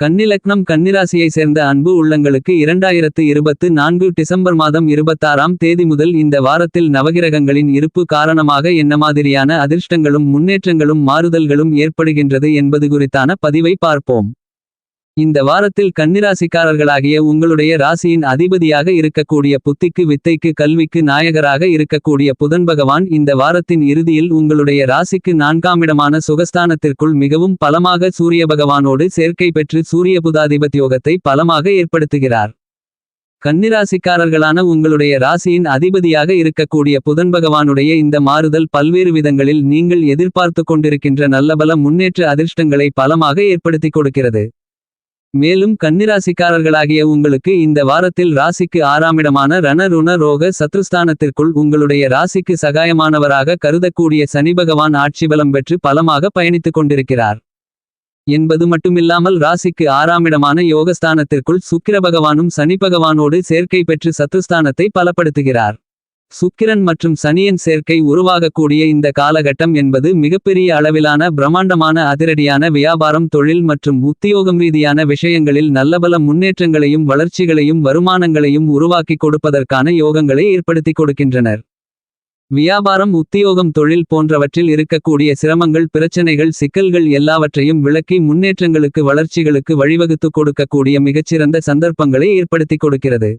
கன்னிலக்னம் கன்னிராசியை சேர்ந்த அன்பு உள்ளங்களுக்கு இரண்டாயிரத்து இருபத்து நான்கு டிசம்பர் மாதம் இருபத்தாறாம் தேதி முதல் இந்த வாரத்தில் நவகிரகங்களின் இருப்பு காரணமாக என்ன மாதிரியான அதிர்ஷ்டங்களும் முன்னேற்றங்களும் மாறுதல்களும் ஏற்படுகின்றது என்பது குறித்தான பதிவை பார்ப்போம். இந்த வாரத்தில் கன்னிராசிக்காரர்களாகிய உங்களுடைய ராசியின் அதிபதியாக இருக்கக்கூடிய புத்திக்கு வித்தைக்கு கல்விக்கு நாயகராக இருக்கக்கூடிய புதன் பகவான் இந்த வாரத்தின் இறுதியில் உங்களுடைய ராசிக்கு நான்காமிடமான சுகஸ்தானத்திற்குள் மிகவும் பலமாக சூரிய பகவானோடு சேர்க்கை பெற்று சூரிய புதாதிபத்தியோகத்தை பலமாக ஏற்படுத்துகிறார். கன்னிராசிக்காரர்களான உங்களுடைய ராசியின் அதிபதியாக இருக்கக்கூடிய புதன் பகவானுடைய இந்த மாறுதல் பல்வேறு விதங்களில் நீங்கள் எதிர்பார்த்து கொண்டிருக்கின்ற நல்லபல முன்னேற்ற அதிர்ஷ்டங்களை பலமாக ஏற்படுத்திக் கொடுக்கிறது. மேலும் கன்னிராசிக்காரர்களாகிய உங்களுக்கு இந்த வாரத்தில் ராசிக்கு ஆறாமிடமான ரணருண ரோக சத்ருஸ்தானத்திற்குள் உங்களுடைய ராசிக்கு சகாயமானவராக கருதக்கூடிய சனி பகவான் ஆட்சி பலம் பெற்று பலமாக பயணித்துக் கொண்டிருக்கிறார். என்பது மட்டுமில்லாமல் ராசிக்கு ஆறாமிடமான யோகஸ்தானத்திற்குள் சுக்கிர பகவானும் சனி பகவானோடு சேர்க்கை பெற்று சத்ருஸ்தானத்தை பலப்படுத்துகிறார். சுக்கிரன் மற்றும் சனியின் சேர்க்கை உருவாகக்கூடிய இந்த காலகட்டம் என்பது மிகப்பெரிய அளவிலான பிரம்மாண்டமான அதிரடியான வியாபாரம் தொழில் மற்றும் உத்தியோகம் ரீதியான விஷயங்களில் நல்லபல முன்னேற்றங்களையும் வளர்ச்சிகளையும் வருமானங்களையும் உருவாக்கிக் கொடுப்பதற்கான யோகங்களை ஏற்படுத்திக் கொடுக்கின்றனர். வியாபாரம் உத்தியோகம் தொழில் போன்றவற்றில் இருக்கக்கூடிய சிரமங்கள் பிரச்சனைகள் சிக்கல்கள் எல்லாவற்றையும் விளக்கி முன்னேற்றங்களுக்கு வளர்ச்சிகளுக்கு வழிவகுத்துக் கொடுக்கக்கூடிய மிகச்சிறந்த சந்தர்ப்பங்களை ஏற்படுத்திக் கொடுக்கிறது.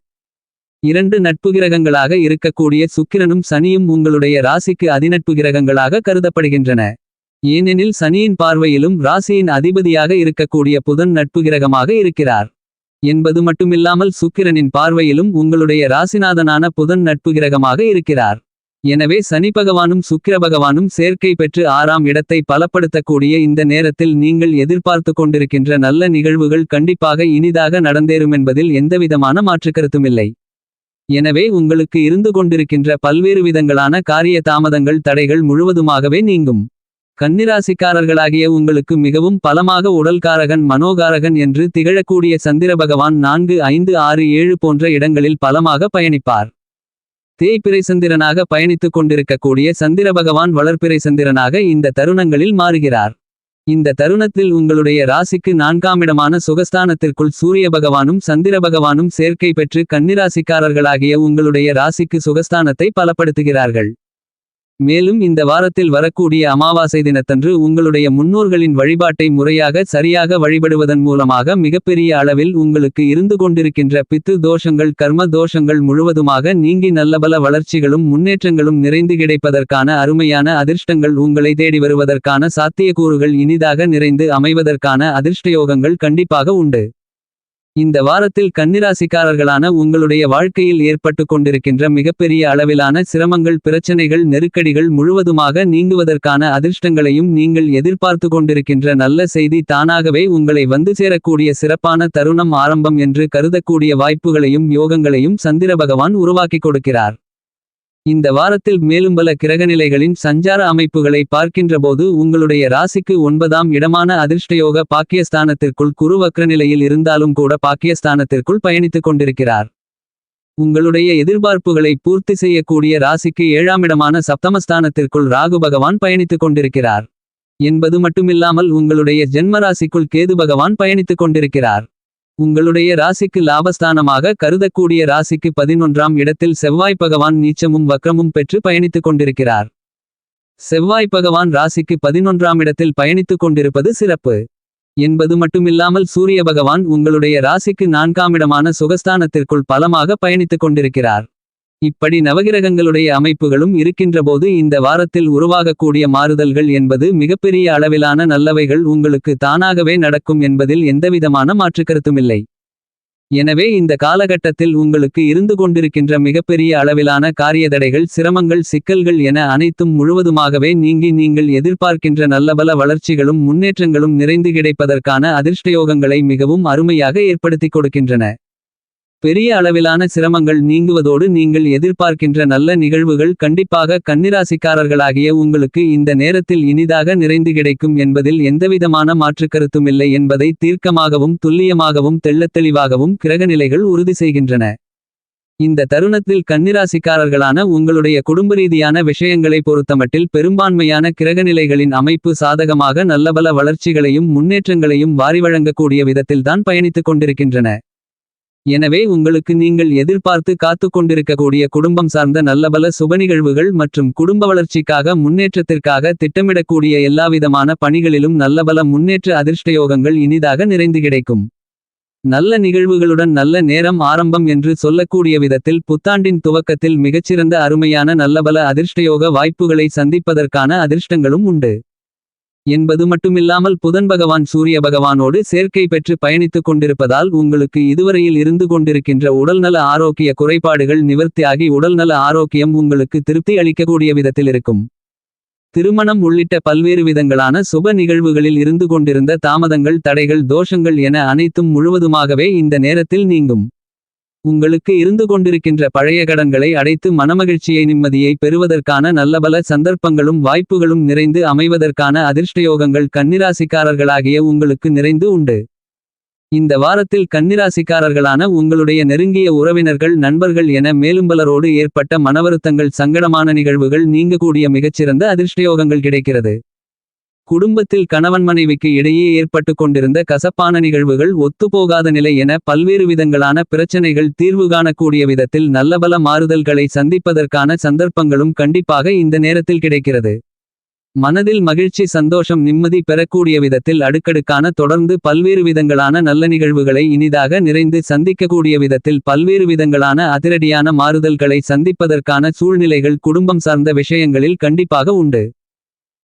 இரண்டு நட்பு கிரகங்களாக இருக்கக்கூடிய சுக்கிரனும் சனியும் உங்களுடைய ராசிக்கு அதிநட்பு கிரகங்களாக கருதப்படுகின்றன. ஏனெனில் சனியின் பார்வையிலும் ராசியின் அதிபதியாக இருக்கக்கூடிய புதன் நட்பு கிரகமாக இருக்கிறார். என்பது மட்டுமில்லாமல் சுக்கிரனின் பார்வையிலும் உங்களுடைய ராசிநாதனான புதன் நட்பு கிரகமாக இருக்கிறார். எனவே சனி பகவானும் சுக்கிர பகவானும் சேர்க்கை பெற்று ஆறாம் இடத்தை பலப்படுத்தக்கூடிய இந்த நேரத்தில் நீங்கள் எதிர்பார்த்து கொண்டிருக்கின்ற நல்ல நிகழ்வுகள் கண்டிப்பாக இனிதாக நடந்தேறுமென்பதில் எந்தவிதமான மாற்றுக்கருத்துமில்லை எனவே உங்களுக்கு இருந்து கொண்டிருக்கின்ற பல்வேறு விதங்களான காரிய தாமதங்கள் தடைகள் முழுவதுமாகவே நீங்கும். கன்னிராசிக்காரர்களாகிய உங்களுக்கு மிகவும் பலமாக உடல்காரகன் மனோகாரகன் என்று திகழக்கூடிய சந்திர பகவான் நான்கு ஐந்து ஆறு ஏழு போன்ற இடங்களில் பலமாக பயணிப்பார். தேய்பிறை சந்திரனாக பயணித்துக் கொண்டிருக்கக்கூடிய சந்திர பகவான் வளர்ப்பிறை சந்திரனாக இந்த தருணங்களில் மாறுகிறார். இந்த தருணத்தில் உங்களுடைய ராசிக்கு நான்காமிடமான சுகஸ்தானத்திற்குள் சூரிய பகவானும் சந்திர பகவானும் சேர்க்கை பெற்று கன்னிராசிக்காரர்களாகிய உங்களுடைய ராசிக்கு சுகஸ்தானத்தை பலப்படுத்துகிறார்கள். மேலும் இந்த வாரத்தில் வரக்கூடிய அமாவாசை தினத்தன்று உங்களுடைய முன்னோர்களின் வழிபாட்டை முறையாக சரியாக வழிபடுவதன் மூலமாக மிகப்பெரிய அளவில் உங்களுக்கு இருந்து கொண்டிருக்கின்ற பித்து தோஷங்கள் கர்ம தோஷங்கள் முழுவதுமாக நீங்கி நல்லபல வளர்ச்சிகளும் முன்னேற்றங்களும் நிறைந்து கிடைப்பதற்கான அருமையான அதிர்ஷ்டங்கள் உங்களை தேடி வருவதற்கான சாத்தியக்கூறுகள் இனிதாக நிறைந்து அமைவதற்கான அதிர்ஷ்டயோகங்கள் கண்டிப்பாக உண்டு. இந்த வாரத்தில் கன்னிராசிக்காரர்களான உங்களுடைய வாழ்க்கையில் ஏற்பட்டு கொண்டிருக்கின்ற மிகப்பெரிய அளவிலான சிரமங்கள் பிரச்சனைகள் நெருக்கடிகள் முழுவதுமாக நீங்குவதற்கான அதிர்ஷ்டங்களையும் நீங்கள் எதிர்பார்த்து கொண்டிருக்கின்ற நல்ல செய்தி தானாகவே உங்களை வந்து சேரக்கூடிய சிறப்பான தருணம் ஆரம்பம் என்று கருதக்கூடிய வாய்ப்புகளையும் யோகங்களையும் சந்திர பகவான் உருவாக்கிக் கொடுக்கிறார். இந்த வாரத்தில் மேலும் பல கிரகநிலைகளின் சஞ்சார அமைப்புகளை பார்க்கின்றபோது உங்களுடைய ராசிக்கு ஒன்பதாம் இடமான அதிர்ஷ்டயோக பாக்கியஸ்தானத்திற்குள் குரு வக்ரநிலையில் இருந்தாலும் கூட பாக்கியஸ்தானத்திற்குள் பயணித்துக் கொண்டிருக்கிறார். உங்களுடைய எதிர்பார்ப்புகளை பூர்த்தி செய்யக்கூடிய ராசிக்கு ஏழாம் இடமான சப்தமஸ்தானத்திற்குள் ராகு பகவான் பயணித்துக் கொண்டிருக்கிறார். என்பது மட்டுமில்லாமல் உங்களுடைய ஜென்மராசிக்குள் கேது பகவான் பயணித்துக் கொண்டிருக்கிறார். உங்களுடைய ராசிக்கு லாபஸ்தானமாக கருதக்கூடிய ராசிக்கு பதினொன்றாம் இடத்தில் செவ்வாய் பகவான் நீச்சமும் வக்ரமும் பெற்று பயணித்துக் கொண்டிருக்கிறார். செவ்வாய் பகவான் ராசிக்கு பதினொன்றாம் இடத்தில் பயணித்துக் கொண்டிருப்பது சிறப்பு. என்பது மட்டுமில்லாமல் சூரிய பகவான் உங்களுடைய ராசிக்கு நான்காம் இடமான சுகஸ்தானத்திற்குள் பலமாக பயணித்துக் கொண்டிருக்கிறார். இப்படி நவகிரகங்களுடைய அமைப்புகளும் இருக்கின்றபோது இந்த வாரத்தில் உருவாகக்கூடிய மாறுதல்கள் என்பது மிகப்பெரிய அளவிலான நல்லவைகள் உங்களுக்கு தானாகவே நடக்கும் என்பதில் எந்தவிதமான மாற்றுக்கருத்துமில்லை. எனவே இந்த காலகட்டத்தில் உங்களுக்கு இருந்து கொண்டிருக்கின்ற மிகப்பெரிய அளவிலான காரியதடைகள் சிரமங்கள் சிக்கல்கள் என அனைத்தும் முழுவதுமாகவே நீங்கி நீங்கள் எதிர்பார்க்கின்ற நல்லபல வளர்ச்சிகளும் முன்னேற்றங்களும் நிறைந்து கிடைப்பதற்கான அதிர்ஷ்டயோகங்களை மிகவும் அருமையாக ஏற்படுத்திக் கொடுக்கின்றன. பெரிய அளவிலான சிரமங்கள் நீங்குவதோடு நீங்கள் எதிர்பார்க்கின்ற நல்ல நிகழ்வுகள் கண்டிப்பாக கன்னிராசிக்காரர்களாகிய உங்களுக்கு இந்த நேரத்தில் இனிதாக நிறைந்து கிடைக்கும் என்பதில் எந்தவிதமான மாற்றுக்கருத்துமில்லை என்பதை தீர்க்கமாகவும் துல்லியமாகவும் தெள்ளத்தெளிவாகவும் கிரகநிலைகள் உறுதி செய்கின்றன. இந்த தருணத்தில் கன்னிராசிக்காரர்களான உங்களுடைய குடும்பரீதியான விஷயங்களை பொறுத்தமட்டில் பெரும்பான்மையான கிரகநிலைகளின் அமைப்பு சாதகமாக நல்லபல வளர்ச்சிகளையும் முன்னேற்றங்களையும் வாரி வழங்கக்கூடிய விதத்தில்தான் பயணித்துக் கொண்டிருக்கின்றன. எனவே உங்களுக்கு நீங்கள் எதிர்பார்த்து காத்துக் கொண்டிருக்கக்கூடிய குடும்பம் சார்ந்த நல்லபல சுபநிகழ்வுகள் மற்றும் குடும்ப வளர்ச்சிக்காக முன்னேற்றத்திற்காக திட்டமிடக்கூடிய எல்லாவிதமான பணிகளிலும் நல்லபல முன்னேற்ற அதிர்ஷ்டயோகங்கள் இனிதாக நிறைந்து கிடைக்கும். நல்ல நிகழ்வுகளுடன் நல்ல நேரம் ஆரம்பம் என்று சொல்லக்கூடிய விதத்தில் புத்தாண்டின் துவக்கத்தில் மிகச்சிறந்த அருமையான நல்லபல அதிர்ஷ்டயோக வாய்ப்புகளை சந்திப்பதற்கான அதிர்ஷ்டங்களும் உண்டு. என்பது மட்டுமில்லாமல் புதன் பகவான் சூரிய பகவானோடு சேர்க்கை பெற்று பயணித்துக் கொண்டிருப்பதால் உங்களுக்கு இதுவரையில் இருந்து கொண்டிருக்கின்ற உடல்நல ஆரோக்கிய குறைபாடுகள் நிவர்த்தியாகி உடல்நல ஆரோக்கியம் உங்களுக்கு திருப்தி அளிக்கக்கூடிய விதத்தில் இருக்கும். திருமணம் உள்ளிட்ட பல்வேறு விதங்களான சுப நிகழ்வுகளில் இருந்து கொண்டிருந்த தாமதங்கள் தடைகள் தோஷங்கள் என அனைத்தும் முழுவதுமாகவே இந்த நேரத்தில் நீங்கும். உங்களுக்கு இருந்து கொண்டிருக்கின்ற பழைய கடன்களை அடைத்து மனமகிழ்ச்சியை நிம்மதியை பெறுவதற்கான நல்லபல சந்தர்ப்பங்களும் வாய்ப்புகளும் நிறைந்து அமைவதற்கான அதிர்ஷ்டயோகங்கள் கன்னிராசிக்காரர்களாகிய உங்களுக்கு நிறைந்து உண்டு. இந்த வாரத்தில் கன்னிராசிக்காரர்களான உங்களுடைய நெருங்கிய உறவினர்கள் நண்பர்கள் என மேலும் பலரோடு ஏற்பட்ட மனவருத்தங்கள் சங்கடமான நிகழ்வுகள் நீங்கக்கூடிய மிகச்சிறந்த அதிர்ஷ்டயோகங்கள் கிடைக்கிறது. குடும்பத்தில் கணவன் மனைவிக்கு இடையே ஏற்பட்டு கொண்டிருந்த கசப்பான நிகழ்வுகள் ஒத்துப்போகாத நிலை என பல்வேறு விதங்களான பிரச்சனைகள் தீர்வு காணக்கூடிய விதத்தில் நல்லபல மாறுதல்களை சந்திப்பதற்கான சந்தர்ப்பங்களும் கண்டிப்பாக இந்த நேரத்தில் கிடைக்கிறது. மனதில் மகிழ்ச்சி சந்தோஷம் நிம்மதி பெறக்கூடிய விதத்தில் அடுக்கடுக்கான தொடர்ந்து பல்வேறு விதங்களான நல்ல நிகழ்வுகளை இனிதாக நிறைந்து சந்திக்கக்கூடிய விதத்தில் பல்வேறு விதங்களான அதிரடியான மாறுதல்களை சந்திப்பதற்கான சூழ்நிலைகள் குடும்பம் சார்ந்த விஷயங்களில் கண்டிப்பாக உண்டு.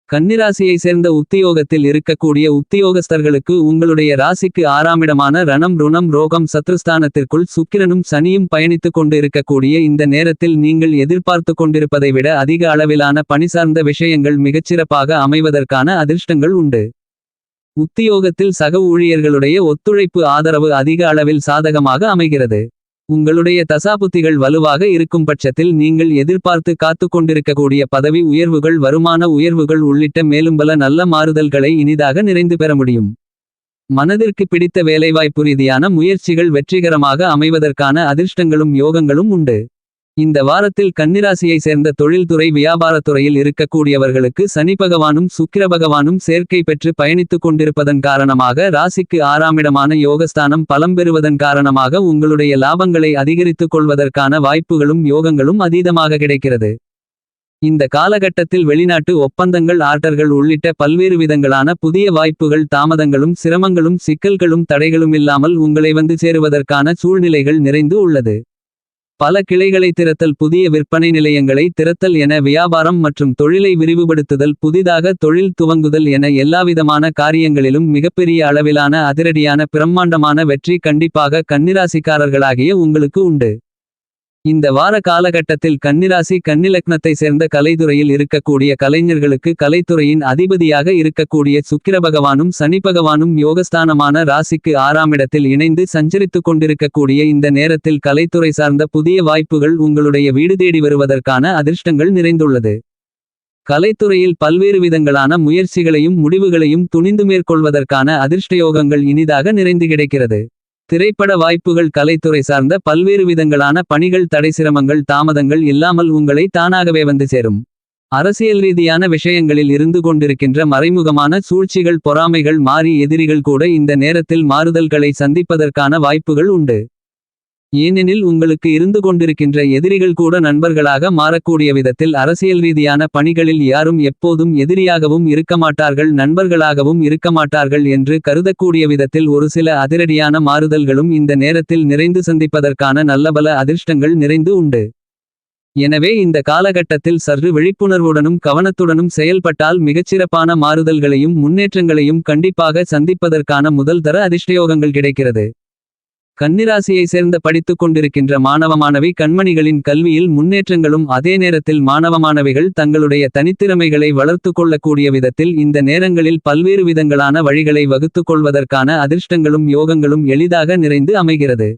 கன்னிராசியை சேர்ந்த உத்தியோகத்தில் இருக்கக்கூடிய உத்தியோகஸ்தர்களுக்கு உங்களுடைய ராசிக்கு ஆறாமிடமான ரணம் ருணம் ரோகம் சத்ருஸ்தானத்திற்குள் சுக்கிரனும் சனியும் பயணித்துக் கொண்டு இருக்கக்கூடிய இந்த நேரத்தில் நீங்கள் எதிர்பார்த்து கொண்டிருப்பதை விட அதிக அளவிலான பணி சார்ந்த விஷயங்கள் மிகச்சிறப்பாக அமைவதற்கான அதிர்ஷ்டங்கள் உண்டு. உத்தியோகத்தில் சக ஊழியர்களுடைய ஒத்துழைப்பு ஆதரவு அதிக அளவில் சாதகமாக அமைகிறது. உங்களுடைய தசாபுத்திகள் வலுவாக இருக்கும் பட்சத்தில் நீங்கள் எதிர்பார்த்து காத்துக் கொண்டிருக்கக்கூடிய பதவி உயர்வுகள் வருமான உயர்வுகள் உள்ளிட்ட மேலும் பல நல்ல மாறுதல்களை இனிதாக நிறைந்து பெற முடியும். மனதிற்கு பிடித்த வேலைவாய்ப்பு ரீதியான முயற்சிகள் வெற்றிகரமாக அமைவதற்கான அதிர்ஷ்டங்களும் யோகங்களும் உண்டு. இந்த வாரத்தில் கன்னிராசியை சேர்ந்த தொழில்துறை வியாபாரத்துறையில் இருக்கக்கூடியவர்களுக்கு சனி பகவானும் சுக்கிர பகவானும் சேர்க்கை பெற்று பயணித்துக் கொண்டிருப்பதன் காரணமாக ராசிக்கு ஆறாமிடமான யோகஸ்தானம் பலம் பெறுவதன் காரணமாக உங்களுடைய லாபங்களை அதிகரித்துக் கொள்வதற்கான வாய்ப்புகளும் யோகங்களும் அதீதமாக கிடைக்கிறது. இந்த காலகட்டத்தில் வெளிநாட்டு ஒப்பந்தங்கள் ஆர்டர்கள் உள்ளிட்ட பல்வேறு விதங்களான புதிய வாய்ப்புகள் தாமதங்களும் சிரமங்களும் சிக்கல்களும் தடைகளும் இல்லாமல் உங்களை வந்து சேருவதற்கான சூழ்நிலைகள் நிறைந்து உள்ளது. பல கிளைகளை திறத்தல் புதிய விற்பனை நிலையங்களை திறத்தல் என வியாபாரம் மற்றும் தொழிலை விரிவுபடுத்துதல் புதிதாக தொழில் துவங்குதல் என எல்லாவிதமான காரியங்களிலும் மிகப்பெரிய அளவிலான அதிரடியான பிரம்மாண்டமான வெற்றி கண்டிப்பாக கன்னிராசிக்காரர்களாகிய உங்களுக்கு உண்டு. இந்த வார காலகட்டத்தில் கன்னிராசி கன்னிலக்னத்தை சேர்ந்த கலைத்துறையில் இருக்கக்கூடிய கலைஞர்களுக்கு கலைத்துறையின் அதிபதியாக இருக்கக்கூடிய சுக்கிர பகவானும் சனி பகவானும் யோகஸ்தானமான ராசிக்கு ஆறாம் இடத்தில் இணைந்து சஞ்சரித்துக் கொண்டிருக்கக்கூடிய இந்த நேரத்தில் கலைத்துறை சார்ந்த புதிய வாய்ப்புகள் உங்களுடைய வீடு தேடி வருவதற்கான அதிர்ஷ்டங்கள் நிறைந்துள்ளது. கலைத்துறையில் பல்வேறு விதங்களான முயற்சிகளையும் முடிவுகளையும் துணிந்து மேற்கொள்வதற்கான அதிர்ஷ்டயோகங்கள் இனிதாக நிறைந்து கிடைக்கிறது. திரைப்பட வாய்ப்புகள் கலைத்துறை சார்ந்த பல்வேறு விதங்களான பணிகள் தடை சிரமங்கள் தாமதங்கள் இல்லாமல் உங்களை தானாகவே வந்து சேரும். அரசியல் ரீதியான விஷயங்களில் இருந்து கொண்டிருக்கின்ற மறைமுகமான சூழ்ச்சிகள் பொறாமைகள் மாறி எதிரிகள் கூட இந்த நேரத்தில் மாறுதல்களை சந்திப்பதற்கான வாய்ப்புகள் உண்டு. ஏனெனில் உங்களுக்கு இருந்து கொண்டிருக்கின்ற எதிரிகள் கூட நண்பர்களாக மாறக்கூடிய விதத்தில் அரசியல் ரீதியான பணிகளில் யாரும் எப்போதும் எதிரியாகவும் இருக்கமாட்டார்கள் நண்பர்களாகவும் இருக்கமாட்டார்கள் என்று கருதக்கூடிய விதத்தில் ஒரு சில அதிரடியான மாறுதல்களும் இந்த நேரத்தில் நிறைந்து சந்திப்பதற்கான நல்லபல அதிர்ஷ்டங்கள் நிறைந்து உண்டு. எனவே இந்த காலகட்டத்தில் சற்று விழிப்புணர்வுடனும் கவனத்துடனும் செயல்பட்டால் மிகச்சிறப்பான மாறுதல்களையும் முன்னேற்றங்களையும் கண்டிப்பாக சந்திப்பதற்கான முதல் தர அதிர்ஷ்டயோகங்கள் கிடைக்கிறது. கன்னிராசியை சேர்ந்த படித்துக் கொண்டிருக்கின்ற மாணவ மாணவி கண்மணிகளின் கல்வியில் முன்னேற்றங்களும் அதே நேரத்தில் மாணவ மாணவிகள் தங்களுடைய தனித்திறமைகளை வளர்த்து கொள்ளக்கூடிய விதத்தில் இந்த நேரங்களில் பல்வேறு விதங்களான வழிகளை வகுத்துக் கொள்வதற்கான அதிர்ஷ்டங்களும் யோகங்களும் எளிதாக நிறைந்து அமைகிறது.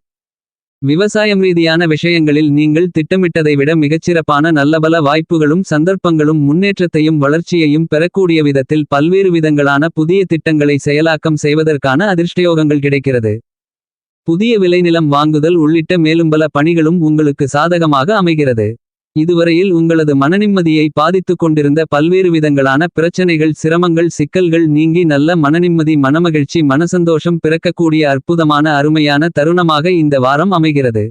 விவசாயம் ரீதியான விஷயங்களில் நீங்கள் திட்டமிட்டதை விட மிகச்சிறப்பான நல்லபல வாய்ப்புகளும் சந்தர்ப்பங்களும் முன்னேற்றத்தையும் வளர்ச்சியையும் பெறக்கூடிய விதத்தில் பல்வேறு விதங்களான புதிய திட்டங்களை செயலாக்கம் செய்வதற்கான அதிர்ஷ்டயோகங்கள் கிடைக்கிறது. புதிய விளைநிலம் வாங்குதல் உள்ளிட்ட மேலும் பல பணிகளும் உங்களுக்கு சாதகமாக அமைகிறது. இதுவரையில் உங்களது மனநிம்மதியை பாதித்துக் கொண்டிருந்த பல்வேறு விதங்களான பிரச்சனைகள் சிரமங்கள் சிக்கல்கள் நீங்கி நல்ல மனநிம்மதி மனமகிழ்ச்சி மனசந்தோஷம் பிறக்கக்கூடிய அற்புதமான அருமையான தருணமாக இந்த வாரம் அமைகிறது.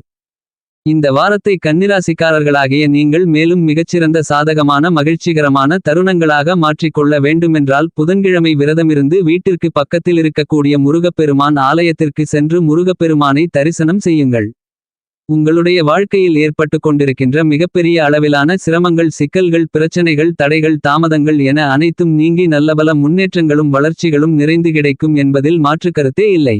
இந்த வாரத்தை கன்னிராசிக்காரர்களாகிய நீங்கள் மேலும் மிகச்சிறந்த சாதகமான மகிழ்ச்சிகரமான தருணங்களாக மாற்றிக்கொள்ள வேண்டுமென்றால் புதன்கிழமை விரதமிருந்து வீட்டிற்கு பக்கத்தில் இருக்கக்கூடிய முருகப்பெருமான் ஆலயத்திற்கு சென்று முருகப்பெருமானை தரிசனம் செய்யுங்கள். உங்களுடைய வாழ்க்கையில் ஏற்பட்டு கொண்டிருக்கின்ற மிகப்பெரிய அளவிலான சிரமங்கள் சிக்கல்கள் பிரச்சனைகள் தடைகள் தாமதங்கள் என அனைத்தும் நீங்கி நல்லபல முன்னேற்றங்களும் வளர்ச்சிகளும் நிறைந்து கிடைக்கும் என்பதில் மாற்றுக்கருத்தே இல்லை.